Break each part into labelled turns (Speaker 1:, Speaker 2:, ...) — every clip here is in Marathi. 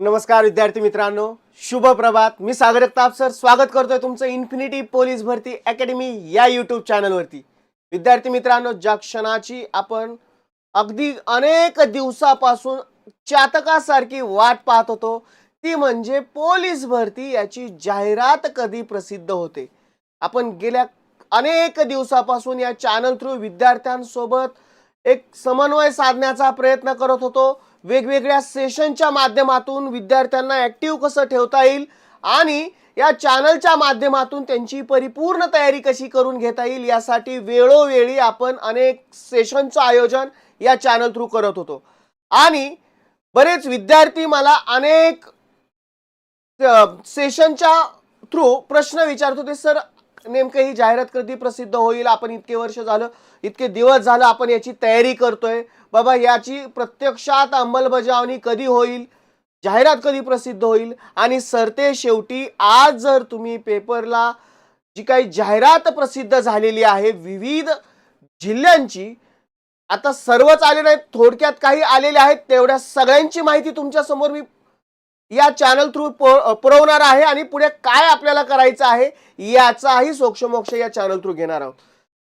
Speaker 1: नमस्कार विद्यार्थी मित्रांनो. शुभ प्रभात. मी सागर ताप सर. स्वागत करतोय तुमचं इन्फिनिटी पोलीस भरती अकॅडमी या यूट्यूब चॅनलवरती विद्यार्थी मित्रांनो ज्या क्षणाची आपण अगदी अनेक दिवसापासून चातकासारखी वाट पाहत होतो ती म्हणजे पोलीस भरती याची जाहिरात कधी प्रसिद्ध होते. आपण गेल्या अनेक दिवसापासून या चॅनल थ्रू विद्यार्थ्यांसोबत एक समन्वय साधण्याचा प्रयत्न करत होतो. वेगवेगळ्या सेशनच्या माध्यमातून विद्यार्थ्यांना ॲक्टिव्ह कसं ठेवता येईल आणि या चॅनलच्या माध्यमातून त्यांची परिपूर्ण तयारी कशी करून घेता येईल यासाठी वेळोवेळी आपण अनेक सेशनचं आयोजन या चॅनल थ्रू करत होतो. आणि बरेच विद्यार्थी मला अनेक सेशनच्या थ्रू प्रश्न विचारत होते सर नेमकं ही जाहिरात कधी प्रसिद्ध होईल? आपण इतके वर्ष झालं इतके दिवस झालं आपण याची तयारी करतोय. बाबा याची प्रत्यक्षात अंमलबजावणी कधी होईल? जाहिरात कधी प्रसिद्ध होईल? आणि सरते शेवटी आज जर तुम्ही पेपरला जी काही जाहिरात प्रसिद्ध झालेली आहे विविध जिल्ह्यांची आता सर्वच आले नाहीत थोडक्यात काही आलेले आहेत तेवढ्या सगळ्यांची माहिती तुमच्यासमोर मी या चॅनल थ्रू पुरवणार आहे आणि पुढे काय आपल्याला करायचं आहे याचाही सोक्षमोक्ष या चॅनल थ्रू घेणार आहोत.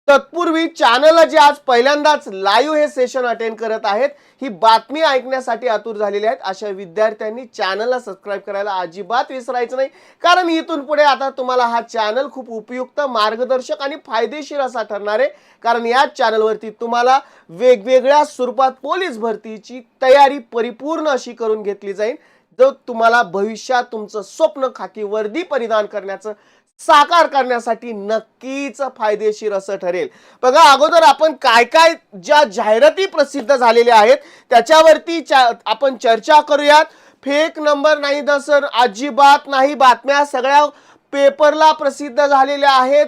Speaker 1: तत्पूर्वी चॅनल जे आज पहिल्यांदाच लाईव्ह हे सेशन अटेंड करत आहेत ही बातमी ऐकण्यासाठी आतुर झालेली आहेत. अशा विद्यार्थ्यांनी चॅनलला सबस्क्राईब करायला अजिबात विसरायचं नाही. कारण इथून पुढे आता तुम्हाला हा चॅनल खूप उपयुक्त मार्गदर्शक आणि फायदेशीर असा ठरणार आहे. कारण याच चॅनलवरती तुम्हाला वेगवेगळ्या स्वरूपात पोलीस भरतीची तयारी परिपूर्ण अशी करून घेतली जाईल. जो तुम्हाला भविष्यात तुमचं स्वप्न खाकी वर्दी परिधान करण्याचं साकार करण्यासाठी नक्कीच फायदेशीर असं ठरेल. बघा अगोदर आपण काय काय ज्या जाहिराती प्रसिद्ध झालेल्या आहेत त्याच्यावरती आपण चर्चा करूयात. फेक नंबर नाही तर सर अजिबात नाही बातम्या सगळ्या पेपरला प्रसिद्ध झालेल्या आहेत.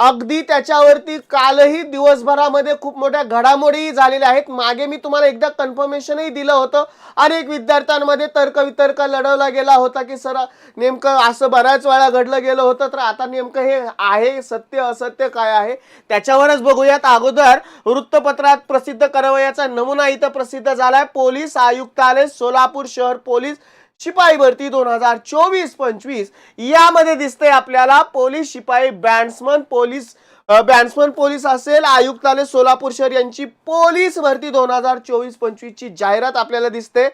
Speaker 1: अगदी त्याच्यावरती कालही दिवसभरामध्ये खूप मोठ्या घडामोडी झालेल्या आहेत. मागे मी तुम्हाला एकदा कन्फर्मेशनही दिलं होतं. अनेक विद्यार्थ्यांमध्ये तर्क वितर्क लढवला गेला होता की सर नेमकं असं बऱ्याच वेळा घडलं गेलं होतं तर आता नेमकं हे आहे सत्य असत्य काय आहे? त्याच्यावरच बघूयात. अगोदर वृत्तपत्रात प्रसिद्ध करावयाचा नमुना इथं प्रसिद्ध झालाय. पोलीस आयुक्तालय सोलापूर शहर पोलीस शिपाई भरती दोन हजार चोवीस पंचवीस यामध्ये दिसते आपल्याला पोलीस शिपाई बॅट्समन पोलीस बॅट्समन पोलीस असेल आयुक्तालय सोलापूर शहर यांची पोलीस भरती दोन हजार चोवीस पंचवीस ची जाहिरात आपल्याला दिसते.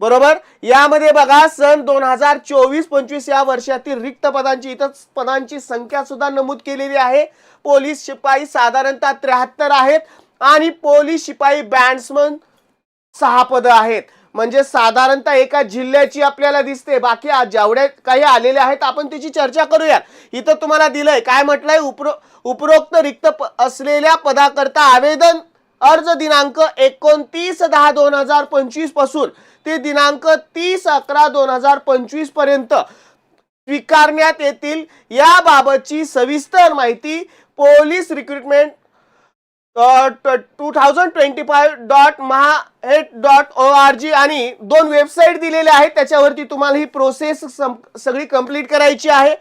Speaker 1: बरोबर? यामध्ये बघा सन दोन हजार चोवीस पंचवीस या वर्षातील रिक्त पदांची इतर पदांची संख्या सुद्धा नमूद केलेली आहे. पोलीस शिपाई साधारणतः त्र्याहत्तर आहेत आणि पोलीस शिपाई बॅट्समन सहा पदं आहेत. म्हणजे साधारणतः एका जिल्ह्याची आपल्याला दिसते. बाकी आज जेवढे काही आलेले आहेत आपण त्याची चर्चा करूया इथं तुम्हाला दिलंय काय म्हटलंय? उपरो उपरोक्त रिक्त प- असलेल्या पदाकरता आवेदन अर्ज दिनांक एकोणतीस दहा दोन हजार पंचवीसपासून ते दिनांक तीस अकरा दोन हजार पंचवीसपर्यंत स्वीकारण्यात येतील. याबाबतची सविस्तर माहिती police recruitment two thousand twenty five dot Maha IT dot O R G आणि दोन वेबसाईट दिलेल्या आहेत. त्याच्यावरती तुम्हाला ही प्रोसेस सगळी कंप्लीट करायची आहे.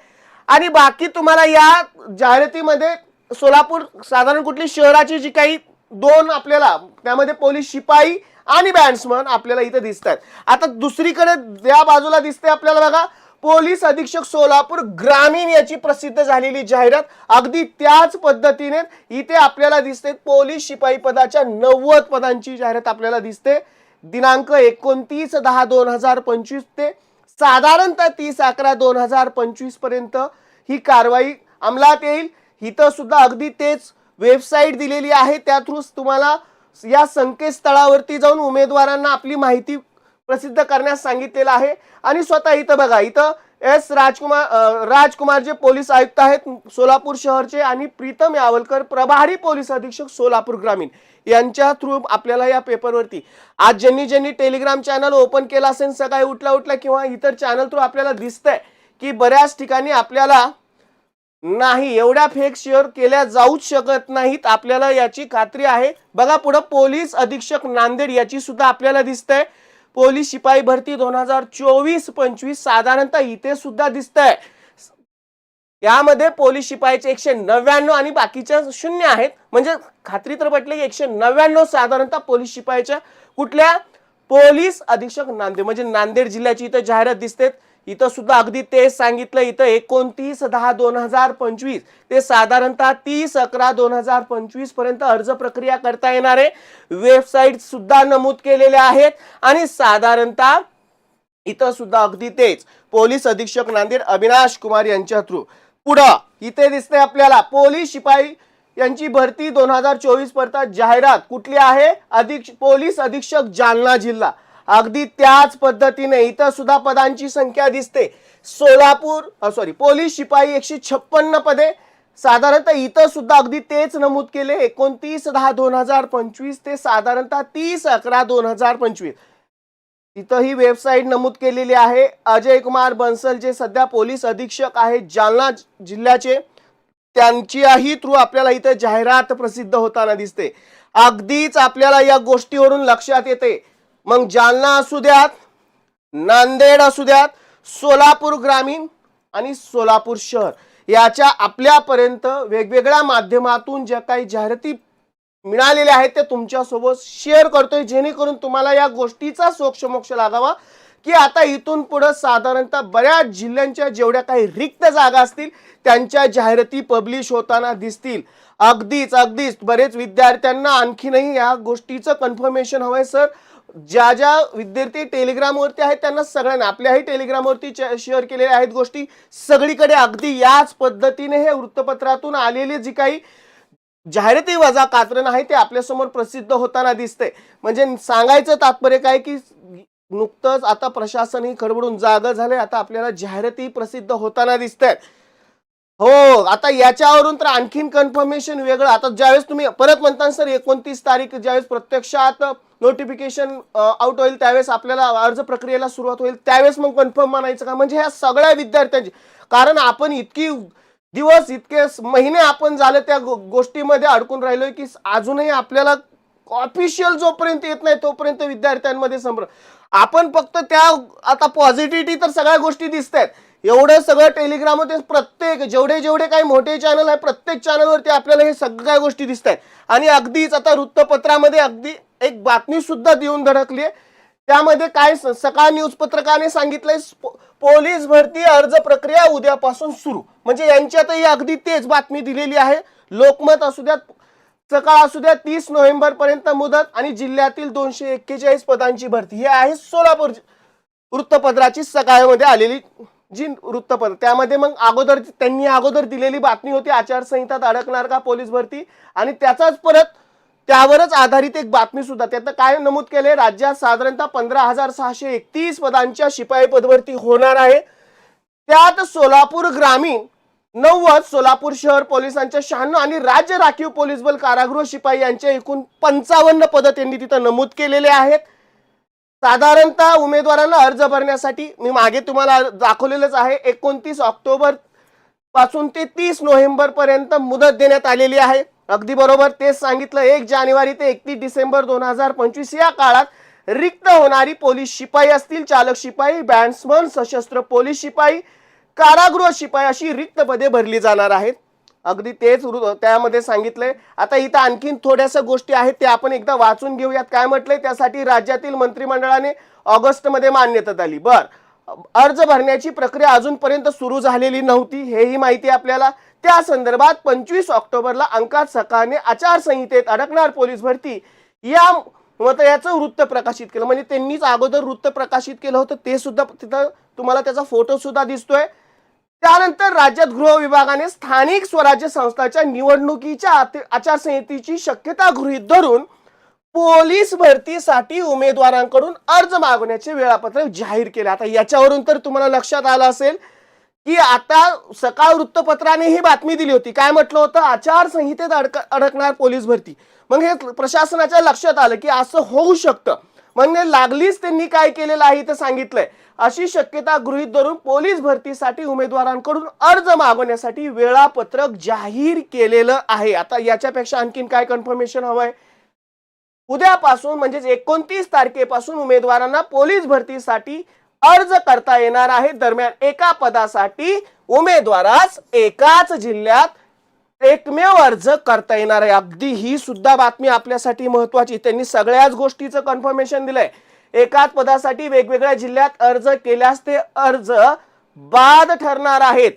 Speaker 1: आणि बाकी तुम्हाला या जाहिरातीमध्ये सोलापूर साधारण कुठली शहराची जी काही दोन आपल्याला त्यामध्ये पोलीस शिपाई आणि बॅट्समन आपल्याला इथं दिसतात आता दुसरीकडे या बाजूला दिसते आपल्याला बघा. पोलीस अधीक्षक सोलापूर ग्रामीण याची प्रसिद्ध झालेली जाहिरात. अगदी त्याच पद्धतीने इथे आपल्याला दिसते पोलीस शिपाई पदाच्या नव्वद पदांची जाहिरात आपल्याला दिसते. दिनांक एकोणतीस दहा दोन हजार पंचवीस ते साधारणतः तीस अकरा दोन हजार पंचवीसपर्यंत ही कारवाई अंमलात येईल. इथं सुद्धा अगदी तेच वेबसाईट दिलेली आहे. त्या थ्रू तुम्हाला या संकेतस्थळावरती जाऊन उमेदवारांना आपली माहिती प्रसिद्ध करण्यास सांगितलेलं आहे. आणि स्वतः इथं बघा इथं एस राजकुमार राजकुमार जे पोलीस आयुक्त आहेत सोलापूर शहरचे आणि प्रीतम यावलकर प्रभारी पोलीस अधीक्षक सोलापूर ग्रामीण यांच्या थ्रू आपल्याला या पेपरवरती आज ज्यांनी ज्यांनी टेलिग्राम चॅनल ओपन केला असेल सकाळी उठला उठला किंवा इतर चॅनल थ्रू आपल्याला दिसतंय की बऱ्याच ठिकाणी आपल्याला नाही एवढ्या फेक शेअर केल्या जाऊच शकत नाहीत आपल्याला याची खात्री आहे. बघा पुढं पोलीस अधीक्षक नांदेड याची सुद्धा आपल्याला दिसतंय. पोलीस शिपाई भरती दोन हजार चोवीस पंचवीस साधारणतः इथे सुद्धा दिसतंय. यामध्ये पोलीस शिपाईचे एकशे नव्याण्णव आणि बाकीच्या शून्य आहेत. म्हणजे खात्री तर पटले की एकशे नव्याण्णव साधारणतः पोलीस शिपाईच्या कुठल्या पोलीस अधीक्षक नांदेड म्हणजे नांदेड जिल्ह्याची इथं जाहिरात दिसते इथं सुद्धा अगदी तेच सांगितलं. इथं एकोणतीस दहा दोन हजार पंचवीस ते साधारणतः तीस अकरा दोन हजार पंचवीसपर्यंत अर्ज प्रक्रिया करता येणार आहे वेबसाईट सुद्धा नमूद केलेल्या आहेत. आणि साधारणतः इथं सुद्धा अगदी तेच पोलीस अधीक्षक नांदेड अविनाश कुमार यांच्या थ्रू. पुढं इथे दिसते आपल्याला पोलीस शिपाई यांची भरती दोन हजार चोवीसपर्यंत जाहिरात कुठली आहे? अधीक्ष पोलीस अधीक्षक जालना जिल्हा. अगदी त्याच पद्धतीने इथं सुद्धा पदांची संख्या दिसते. सोलापूर सॉरी पोलीस शिपाई एकशे छप्पन्न पदे. साधारणतः इथं सुद्धा अगदी तेच नमूद केले. एकोणतीस दहा दोन हजार पंचवीस ते साधारणतः तीस अकरा दोन हजार पंचवीस. तिथं ही वेबसाईट नमूद केलेली आहे. अजय कुमार बन्सल जे सध्या पोलीस अधीक्षक आहेत जालना जिल्ह्याचे त्यांच्याही थ्रू आपल्याला इथं जाहिरात प्रसिद्ध होताना दिसते. अगदीच आपल्याला या गोष्टीवरून लक्षात येते. मग जालना असू द्यात नांदेड असू द्यात सोलापूर ग्रामीण आणि सोलापूर शहर याच्या आपल्यापर्यंत वेगवेगळ्या माध्यमातून ज्या काही जाहिराती मिळालेल्या आहेत ते तुमच्यासोबत शेअर करतोय जेणेकरून तुम्हाला या गोष्टीचा सोक्षमोक्ष लागावा. की आता इथून पुढं साधारणतः बऱ्याच जिल्ह्यांच्या जेवढ्या काही रिक्त जागा असतील त्यांच्या जाहिराती पब्लिश होताना दिसतील. अगदीच अगदीच बरेच विद्यार्थ्यांना आणखीनही या गोष्टीचं कन्फर्मेशन हवंय सर ज्या ज्या विद्यार्थी टेलिग्रामवरती आहेत त्यांना सगळ्यांना आपल्याही टेलिग्रामवरती शेअर केलेल्या आहेत गोष्टी. सगळीकडे अगदी याच पद्धतीने हे वृत्तपत्रातून आलेली जी काही जाहिराती वजा कात्रण आहे ते आपल्यासमोर प्रसिद्ध होताना दिसते. म्हणजे सांगायचं तात्पर्य काय की नुकतंच आता प्रशासन ही खडबडून जाग झाले आता आपल्याला जाहिराती प्रसिद्ध होताना दिसत हो आता याच्यावरून तर आणखीन कन्फर्मेशन वेगळं. आता ज्यावेळेस तुम्ही परत म्हणता सर एकोणतीस तारीख ज्यावेळेस प्रत्यक्षात नोटिफिकेशन आउट uh, होईल त्यावेळेस आपल्याला अर्ज प्रक्रियेला सुरुवात होईल. त्यावेळेस मग कन्फर्म म्हणायचं का? म्हणजे ह्या सगळ्या विद्यार्थ्यांची कारण आपण इतकी दिवस इतके महिने आपण झाले त्या गोष्टीमध्ये अडकून राहिलोय की अजूनही आपल्याला ऑफिशियल जोपर्यंत येत नाही तोपर्यंत विद्यार्थ्यांमध्ये संभ्रम आपण फक्त त्या आता पॉझिटिव्हिटी तर सगळ्या गोष्टी दिसत आहेत एवढं सगळं टेलिग्राममध्ये प्रत्येक जेवढे जेवढे काही मोठे चॅनल आहे प्रत्येक चॅनलवरती आपल्याला हे सगळ्या गोष्टी दिसत आहेत आणि अगदीच आता वृत्तपत्रामध्ये अगदी एक बातमी सुद्धा देऊन धडकली आहे. त्यामध्ये काय स- सकाळ न्यूज पत्रकाने सांगितलंय स्प- पोलीस भरती अर्ज प्रक्रिया उद्यापासून सुरू. म्हणजे यांच्यातही अगदी तेच बातमी दिलेली आहे. लोकमत असू द्यात सकाळ असू द्या तीस नोव्हेंबर पर्यंत मुदत आणि जिल्ह्यातील दोनशे एक्केचाळीस पदांची भरती. ही आहे सोलापूर वृत्तपत्राची सकाळमध्ये आलेली जी वृत्तपत्र. त्यामध्ये मग अगोदर त्यांनी अगोदर दिलेली बातमी होती आचारसंहितात अडकणार का पोलीस भरती? आणि त्याचाच परत त्यावरच आधारित एक बातमी सुद्धा त्यात काय नमूद केले राज्यात साधारणतः पंधरा हजार सहाशे एकतीस पदांच्या शिपाई पदवरती होणार आहे. त्यात सोलापूर ग्रामीण नव्वद सोलापूर शहर पोलिसांच्या शहाण्णव आणि राज्य राखीव पोलीस बल कारागृह शिपाई यांच्या एकूण पंचावन्न पद त्यांनी तिथं नमूद केलेले आहेत. साधारणतः उमेदवारांना अर्ज भरण्यासाठी मी मागे तुम्हाला दाखवलेलंच आहे एकोणतीस ऑक्टोबरपासून ते तीस नोव्हेंबर पर्यंत मुदत देण्यात आलेली आहे. अगदी बरोबर तेच सांगितलं. एक जानेवारी ते एकतीस डिसेंबर दोन हजार पंचवीस या काळात रिक्त होणारी पोलीस शिपाई असतील चालक शिपाई बॅट्समन सशस्त्र पोलीस शिपाई कारागृह शिपाई अशी रिक्त पदे भरली जाणार आहेत. अगदी तेच त्यामध्ये सांगितलंय. आता इथं आणखीन थोड्याशा गोष्टी आहेत त्या आपण एकदा वाचून घेऊयात. काय म्हटलंय? त्यासाठी राज्यातील मंत्रिमंडळाने ऑगस्टमध्ये मान्यता दिली. बर. अर्ज भरण्याची प्रक्रिया अजूनपर्यंत सुरू झालेली नव्हती हेही माहिती आपल्याला. त्या संदर्भात पंचवीस ऑक्टोबरला अंकात सकाळने आचारसंहितेत अडकणार पोलीस भरती. या मत याचं वृत्त प्रकाशित केलं. म्हणजे त्यांनीच अगोदर वृत्त प्रकाशित केलं होतं ते सुद्धा तिथं तुम्हाला त्याचा फोटो सुद्धा दिसतोय. त्यानंतर राज्यात गृह विभागाने स्थानिक स्वराज्य संस्थाच्या निवडणुकीच्या आचारसंहितेची शक्यता गृहीत धरून पोलीस भरतीसाठी उमेदवारांकडून अर्ज मागवण्याचे वेळापत्रक जाहीर केले. आता याच्यावरून तर तुम्हाला लक्षात आलं असेल की आता सकाळ वृत्तपत्राने ही बातमी दिली होती. काय म्हटलं होतं? आचारसंहितेत अडक अडकणार पोलीस भरती. मग हे प्रशासनाच्या लक्षात आलं की असं होऊ शकतं. म्हणजे लागलीच त्यांनी काय केलेलं आहे ते सांगितलंय. अशी शक्यता गृहीत धरून पोलीस भरतीसाठी उमेदवारांकडून अर्ज मागवण्यासाठी वेळापत्रक जाहीर केलेलं आहे. आता याच्यापेक्षा आणखीन काय कन्फर्मेशन हवंय? उद्यापासून म्हणजेच एकोणतीस तारखेपासून उमेदवारांना पोलीस भरतीसाठी अर्ज करता येणार आहे. दरम्यान एका पदासाठी उमेदवारास एकाच जिल्ह्यात एकमेव अर्ज करता येणार आहे. अगदी ही सुद्धा बातमी आपल्यासाठी महत्वाची त्यांनी सगळ्याच गोष्टीचं कन्फर्मेशन दिलंय. एकाच पदासाठी वेगवेगळ्या जिल्ह्यात अर्ज केल्यास ते अर्ज बाद ठरणार आहेत.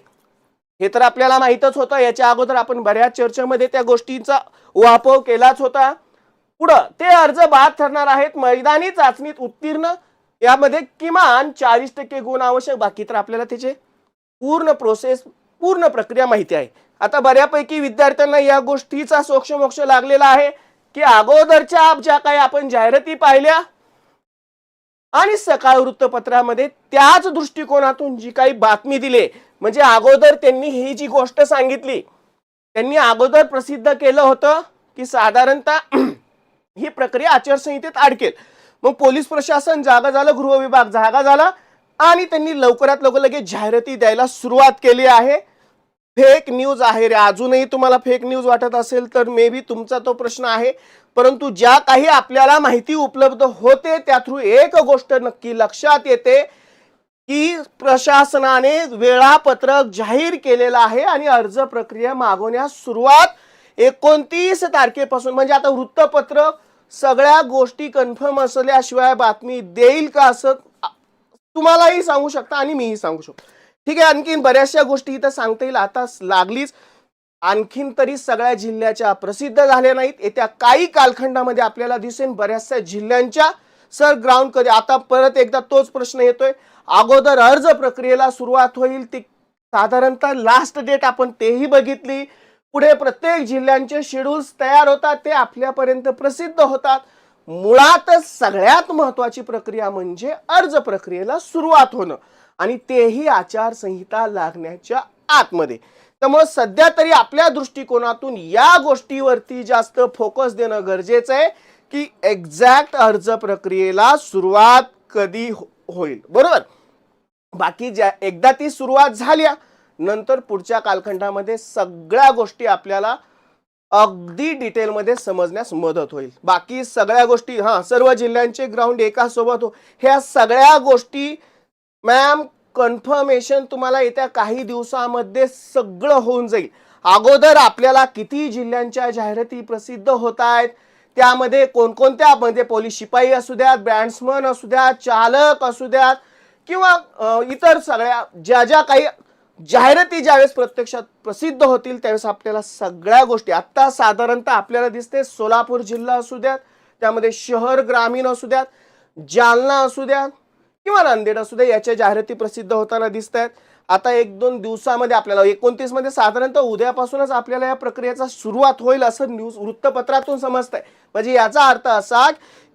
Speaker 1: हे तर आपल्याला माहीतच होतं. याच्या अगोदर आपण बऱ्याच चर्चेमध्ये त्या गोष्टींचा वापर केलाच होता. पुढं ते अर्ज बाद ठरणार आहेत. मैदानी चाचणीत उत्तीर्ण यामध्ये किमान चाळीस टक्के गुण आवश्यक बाकी तर आपल्याला त्याचे पूर्ण प्रोसेस पूर्ण प्रक्रिया माहिती आहे. आता बऱ्यापैकी विद्यार्थ्यांना या गोष्टीचा सोक्षमोक्ष लागलेला आहे की अगोदरच्या ज्या काही आपण जाहिराती पाहिल्या आणि सकाळ वृत्तपत्रामध्ये त्याच दृष्टिकोनातून जी काही बातमी दिली म्हणजे अगोदर त्यांनी ही जी गोष्ट सांगितली त्यांनी अगोदर प्रसिद्ध केलं होतं की साधारणतः ही प्रक्रिया आचारसंहितेत अडकेल. मग पोलीस प्रशासन जागा झालं गृह विभाग जागा झाला आणि त्यांनी लवकरात लवकर लगेच जाहिराती द्यायला सुरुवात केली आहे. फेक न्यूज आहे रे. अजूनही तुम्हाला फेक न्यूज वाटत असेल तर मे बी तुमचा तो प्रश्न आहे. परंतु ज्या काही आपल्याला माहिती उपलब्ध होते त्या थ्रू एक गोष्ट नक्की लक्षात येते की प्रशासनाने वेळापत्रक जाहीर केलेलं आहे आणि अर्ज प्रक्रिया मागवण्यास सुरुवात एकोणतीस तारखेपासून म्हणजे आता वृत्तपत्र सगळ्या गोष्टी कन्फर्म असल्याशिवाय बातमी देईल का असं तुम्हालाही सांगू शकता आणि मीही सांगू शकतो. ठीक आहे आणखीन बऱ्याचशा गोष्टी इथं सांगता येईल. आता लागलीच. आणखीन तरी सगळ्या जिल्ह्याच्या प्रसिद्ध झाल्या नाहीत. येत्या काही कालखंडामध्ये आपल्याला दिसेल बऱ्याचशा जिल्ह्यांच्या. सर ग्राउंड कधी? आता परत एकदा तोच प्रश्न येतोय. अगोदर अर्ज प्रक्रियेला सुरुवात होईल. ती साधारणतः लास्ट डेट आपण तेही बघितली. पुढे प्रत्येक जिल्ह्यांचे शेड्यूल्स तयार होतात ते आपल्यापर्यंत प्रसिद्ध होतात. मुळातच सगळ्यात महत्वाची प्रक्रिया म्हणजे अर्ज प्रक्रियेला सुरुवात होणं आणि तेही आचारसंहिता लागण्याच्या आतमध्ये. त्यामुळे सध्या तरी आपल्या दृष्टिकोनातून या गोष्टीवरती जास्त फोकस देणं गरजेचं आहे की एक्झॅक्ट अर्ज प्रक्रियेला सुरुवात कधी हो- होईल. बरोबर? बाकी ज्या एकदा ती सुरुवात झाल्या नंतर पुढच्या कालखंडामध्ये सगळ्या गोष्टी आपल्याला अगदी डिटेलमध्ये समजण्यास मदत होईल. बाकी सगळ्या गोष्टी हां सर्व जिल्ह्यांचे ग्राउंड एकासोबत हो ह्या सगळ्या गोष्टी मॅम कन्फर्मेशन तुम्हाला येत्या काही दिवसामध्ये सगळं होऊन जाईल. अगोदर आपल्याला किती जिल्ह्यांच्या जाहिराती प्रसिद्ध होत आहेत त्यामध्ये कोणकोणत्या म्हणजे पोलीस शिपाई असू द्यात बॅट्समन असू द्यात चालक असू द्यात किंवा इतर सगळ्या ज्या ज्या काही जाहिराती ज्यावेळेस प्रत्यक्षात प्रसिद्ध होतील त्यावेळेस आपल्याला सगळ्या गोष्टी आत्ता साधारणतः आपल्याला दिसते सोलापूर जिल्हा असू द्यात त्यामध्ये शहर ग्रामीण असू द्यात जालना असू द्यात किंवा नांदेड असू द्या याच्या जाहिराती प्रसिद्ध होताना दिसत आहेत आता एक दोन दिवसामध्ये आपल्याला एकोणतीसमध्ये साधारणतः उद्यापासूनच आपल्याला या प्रक्रियेचा सुरुवात होईल असं न्यूज वृत्तपत्रातून समजतंय. म्हणजे याचा अर्थ असा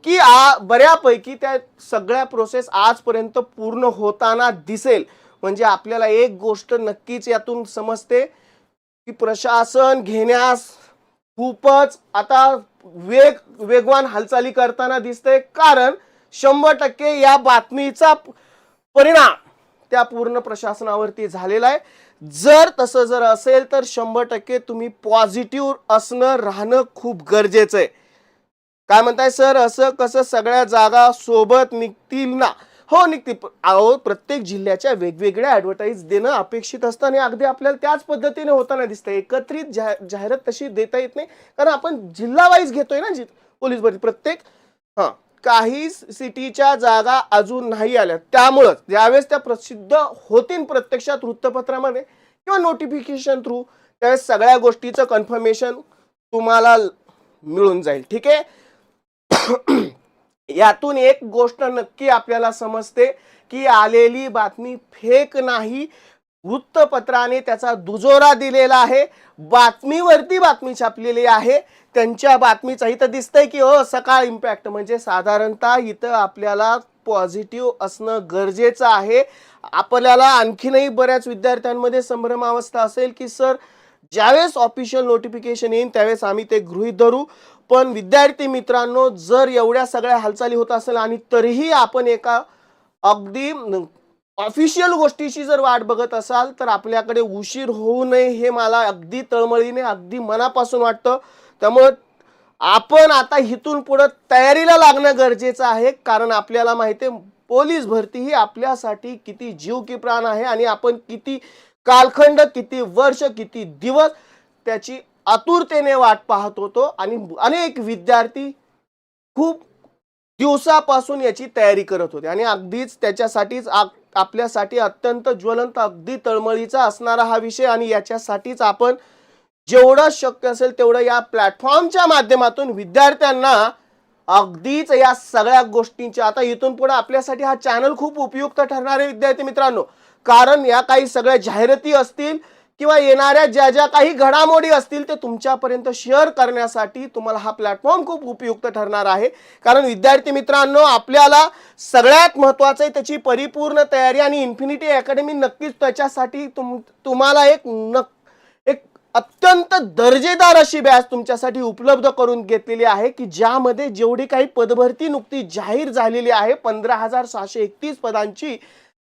Speaker 1: की आ बऱ्यापैकी त्या सगळ्या प्रोसेस आजपर्यंत पूर्ण होताना दिसेल. म्हणजे आपल्याला एक गोष्ट नक्कीच यातून समजते की प्रशासन घेण्यास खूपच आता वेग वेगवान हालचाली करताना दिसते. कारण शंभर टक्के या बातमीचा परिणाम त्या पूर्ण प्रशासनावरती झालेला आहे. जर तसं जर असेल तर शंभर टक्के तुम्ही पॉझिटिव्ह असणं राहणं खूप गरजेचं आहे. काय म्हणताय सर? असं कसं सगळ्या जागा सोबत निघतील ना? हो निघते. अहो प्रत्येक जिल्ह्याच्या वेगवेगळ्या ऍडव्हर्टाईज देणं अपेक्षित असतं आणि अगदी आपल्याला त्याच पद्धतीने होताना दिसतं एकत्रित जा जाहिरात तशी देता येत नाही. कारण आपण जिल्हावाईज घेतोय ना जि पोलीस भरती. प्रत्येक हां काही सिटीच्या जागा अजून नाही आल्या. त्यामुळंच ज्यावेळेस त्या प्रसिद्ध होतील प्रत्यक्षात वृत्तपत्रामध्ये किंवा नोटिफिकेशन थ्रू त्यावेळेस सगळ्या गोष्टीचं कन्फर्मेशन तुम्हाला मिळून जाईल. ठीक आहे? यातून एक गोष्ट नक्की आपल्याला समजते की आलेली बातमी फेक नाही वृत्तपत्राने त्याचा दुजोरा दिलेला आहे बातमीवरती बातमी छापलेली आहे त्यांच्या बातमीचा इथं दिसतंय की अ सकाळ इम्पॅक्ट म्हणजे साधारणतः इथं आपल्याला पॉझिटिव्ह असणं गरजेचं आहे. आपल्याला आणखीनही बऱ्याच विद्यार्थ्यांमध्ये संभ्रमावस्था असेल की सर ज्यावेळेस ऑफिशियल नोटिफिकेशन येईल त्यावेळेस आम्ही ते गृहीत धरू. पण विद्यार्थी मित्रांनो जर एवढ्या सगळ्या हालचाली होत असेल आणि तरीही आपण एका अगदी ऑफिशियल गोष्टीची जर वाट बघत असाल तर आपल्याकडे उशीर होऊ नये हे मला अगदी तळमळीने अगदी मनापासून वाटतं. त्यामुळं आपण आता इथून पुढं तयारीला लागणं गरजेचं आहे कारण आपल्याला माहिती आहे पोलीस भरती ही आपल्यासाठी किती जीव की प्राण आहे आणि आपण किती कालखंड किती वर्ष किती दिवस त्याची आतुरतेने वाट पाहत होतो आणि अनेक विद्यार्थी खूप दिवसापासून याची तयारी करत होते. आणि अगदीच त्याच्यासाठीच आपल्यासाठी अत्यंत ज्वलंत अगदी तळमळीचा असणारा हा विषय आणि याच्यासाठीच आपण जेवढं शक्य असेल तेवढं या प्लॅटफॉर्मच्या माध्यमातून विद्यार्थ्यांना अगदीच या सगळ्या गोष्टींच्या आता इथून पुढे आपल्यासाठी हा चॅनल खूप उपयुक्त ठरणार आहे विद्यार्थी मित्रांनो. कारण या काही सगळ्या जाहिराती असतील किंवा येणाऱ्या ज्या ज्या काही घडामोडी असतील ते तुमच्यापर्यंत शेअर करण्यासाठी तुम्हाला हा प्लॅटफॉर्म खूप उपयुक्त ठरणार आहे. कारण विद्यार्थी मित्रांनो आपल्याला सगळ्यात महत्त्वाचं आहे त्याची परिपूर्ण तयारी आणि इन्फिनिटी अकॅडमी नक्कीच त्याच्यासाठी तुम तुम्हाला एक नक एक अत्यंत दर्जेदार अशी बॅच तुमच्यासाठी उपलब्ध करून घेतलेली आहे की ज्यामध्ये जेवढी काही पदभरती नुकती जाहीर झालेली आहे पंधरा हजार सहाशे एकतीस पदांची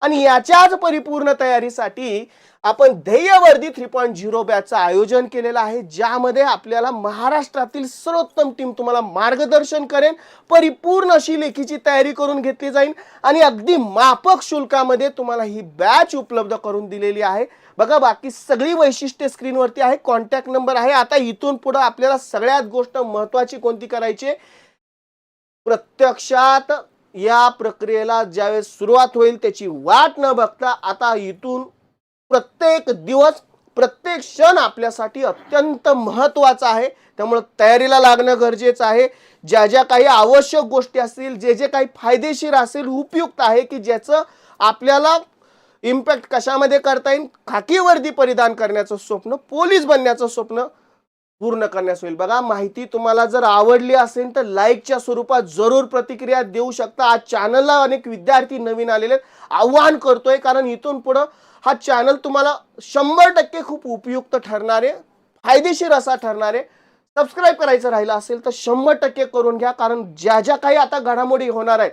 Speaker 1: आणि याच्याच परिपूर्ण तयारीसाठी आपण ध्येयवर्धी थ्री पॉईंट झिरो बॅचचं आयोजन केलेलं आहे ज्यामध्ये आपल्याला महाराष्ट्रातील सर्वोत्तम टीम तुम्हाला मार्गदर्शन करेन परिपूर्ण अशी लेखीची तयारी करून घेतली जाईल आणि अगदी मापक शुल्कामध्ये तुम्हाला ही बॅच उपलब्ध करून दिलेली आहे बघा बाकी सगळी वैशिष्ट्ये स्क्रीनवरती आहे कॉन्टॅक्ट नंबर आहे आता इथून पुढं आपल्याला सगळ्यात गोष्ट महत्वाची कोणती करायची आहे? प्रत्यक्षात या प्रक्रियेला ज्यावेळेस सुरुवात होईल त्याची वाट न बघता आता इथून प्रत्येक दिवस प्रत्येक क्षण आपल्यासाठी अत्यंत महत्त्वाचा आहे. त्यामुळं तयारीला लागणं गरजेचं आहे. ज्या ज्या काही आवश्यक गोष्टी असतील जे जे काही फायदेशीर असेल उपयुक्त आहे की ज्याचं आपल्याला इम्पॅक्ट कशामध्ये करता येईल? खाकी वर्दी परिधान करण्याचं स्वप्न पोलीस बनण्याचं स्वप्न पूर्ण करण्यास होईल. बघा माहिती तुम्हाला जर आवडली असेल तर लाईकच्या स्वरूपात जरूर प्रतिक्रिया देऊ शकता. आज चॅनलला अनेक विद्यार्थी नवीन आलेले आहेत. आव्हान करतोय कारण इथून पुढं हा चॅनल तुम्हाला शंभर टक्के खूप उपयुक्त ठरणारे फायदेशीर असा ठरणारे. सबस्क्राईब करायचं राहिलं असेल तर शंभर टक्के करून घ्या. कारण ज्या ज्या काही आता घडामोडी होणार आहेत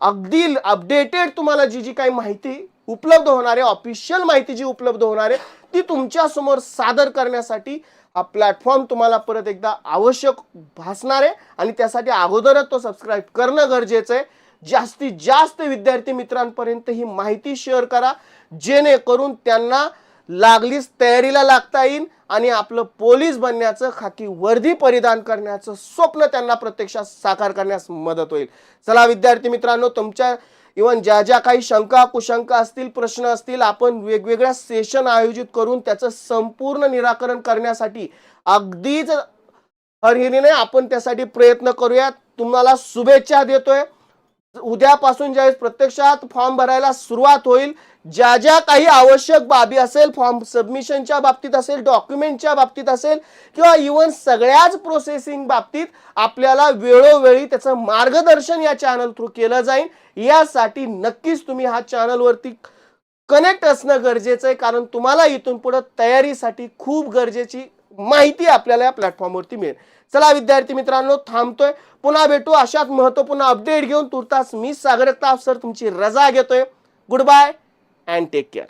Speaker 1: अगदी अपडेटेड तुम्हाला जी जी काही माहिती उपलब्ध होणार आहे ऑफिशियल माहिती जी उपलब्ध होणार आहे ती तुमच्यासमोर सादर करण्यासाठी हा प्लॅटफॉर्म तुम्हाला परत एकदा आवश्यक भासणार आहे. आणि त्यासाठी अगोदरच तो सबस्क्राईब करणं गरजेचं आहे. जास्तीत जास्त विद्यार्थी मित्रांपर्यंत ही माहिती शेअर करा. जेणेकरून त्यांना लागलीच तयारीला लागता येईल आणि आपलं पोलीस बनण्याचं खाकी वर्दी परिधान करण्याचं स्वप्न त्यांना प्रत्यक्षात साकार करण्यास मदत होईल. चला विद्यार्थी मित्रांनो तुमच्या इवन ज्या ज्या काही शंका कुशंका असतील प्रश्न असतील आपण वेगवेगळ्या सेशन आयोजित करून त्याचं संपूर्ण निराकरण करण्यासाठी अगदीच हरहिरीने आपण त्यासाठी प्रयत्न करूयात. तुम्हाला शुभेच्छा देतोय. उद्यापासून ज्यावेळेस प्रत्यक्षात फॉर्म भरायला सुरुवात होईल ज्या ज्या काही आवश्यक बाबी असेल फॉर्म सबमिशनच्या बाबतीत असेल डॉक्युमेंटच्या बाबतीत असेल किंवा इवन सगळ्याच प्रोसेसिंग बाबतीत आपल्याला वेळोवेळी त्याचं मार्गदर्शन या चॅनल थ्रू केलं जाईल. यासाठी नक्कीच तुम्ही हा चॅनलवरती कनेक्ट असणं गरजेचं आहे कारण तुम्हाला इथून पुढं तयारीसाठी खूप गरजेची माहिती आपल्याला या प्लॅटफॉर्मवरती मिळेल. चला विद्यार्थी मित्रांनो थांबतोय. पुन्हा भेटू अशाच महत्त्वपूर्ण अपडेट घेऊन. तुर्तास मी सागरता सर तुमची रजा घेतोय. Good bye and take care